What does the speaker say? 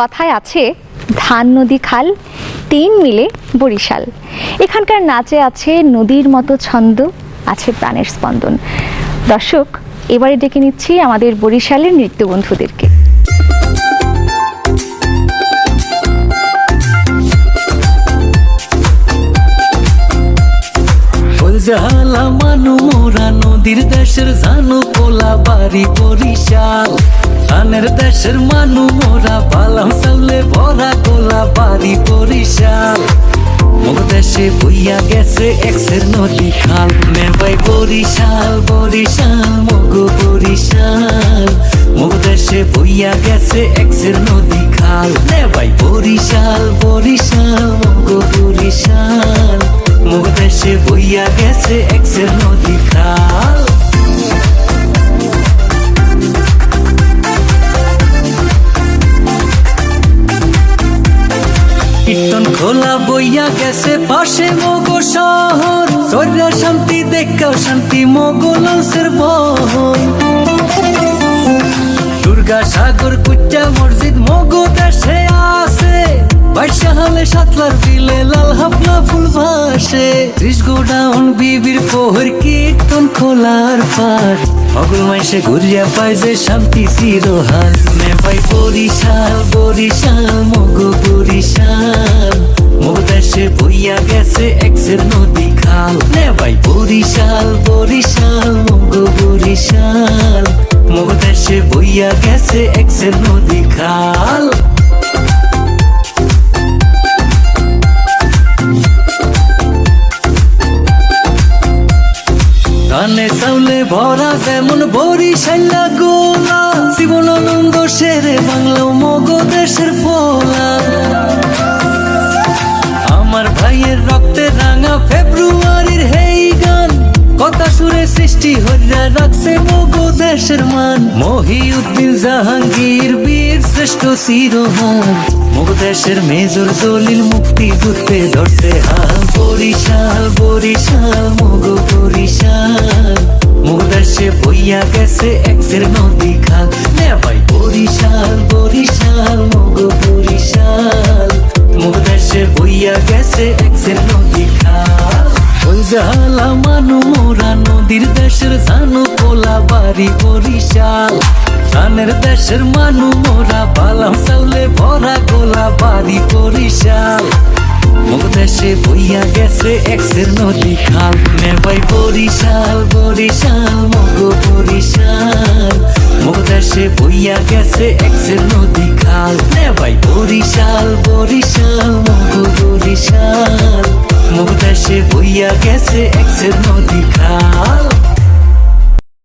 কথায় আছে, ধান, নদী, খাল, তিন মিলে বরিশাল। এখানকার নাচে আছে নদীর মতো ছন্দ, আছে প্রাণের স্পন্দন। দর্শক, এবারে ডেকে নিচ্ছি আমাদের বরিশালের নৃত্য বন্ধুদেরকে। জালা মানু মোরা নদীর দেশের জানু কোলা বাড়ি বরিশাল। ধানের দেশের মানু মোরা গেছে এক্সের নদী খাল। নেবাই বরিশাল বরিশাল, মগো বরিশাল। মুখ দেশে বইয়া গেছে এক্সের নদী খাল। নেবাই বরিশাল বরিশাল, মগো বরিশাল। মুখ দেশে বইয়া গেছে এক্সের নদী খাল। কীর্তন খোলা বইয়া গেছে পাশে মগো শান্তি দেখা শান্তি মগো লঞ্চের বহর দুর্গা সাগর, কুচ্চা মসজিদ, মগো দেশে আছে। বাইশা হলে সাতলার বিলে লাল হাফলা ফুল ভাসে। ত্রিশ গোডাউন বিবির পোহর, কীর্তন খোলার পাট অগল মাইসে ঘুরিয়া পায় যে শান্তি চিরহাল মে পাই বরিশাল বরিশাল, মগো বরিশাল। দেশে বইয়া গেছে এক্সের নদী খাল। নে ভাই বরিশাল বরিশাল মগো বরিশাল। মগ দেশে বইয়া গেছে এক্সের নদী খাল। ধানে চাউলে ভরা যেমন বরিশাল্লা গোলা জীবনানন্দ সেরে বাংলা মগ কথা সুরে সৃষ্টি হইয়া রাখছে মগ দেশের মান। মহিউদ্দিন জাহাঙ্গীর, বীর শ্রেষ্ঠ শিরোহান মগ দেশের মেজর দলিল মুক্তি যুদ্ধে ধরছে হাল বরিশাল বরিশাল, মগ বরিশাল। মগ দেশে বইয়া গেছে এক্সের নদী খাল নে ভাই বরিশাল। জালা মানু মোরা নদীর দেশের জানু কোলা বাড়ি বরিশাল। ধানের দেশের মানু মোরা বালাম চাউলে ভরা গোলা বাড়ি বরিশাল। দেশে বইয়া গেছে এক্সের নদী খাল। নেবাই বরিশাল বরিশাল মগো বরিশাল। মুখ দেশে বইয়া গেছে এক্সের নদী খাল। নেবাই বরিশাল বরিশাল মগো বরিশাল। মুখ দেশে বইয়া গেছে এক্সের নদী খাল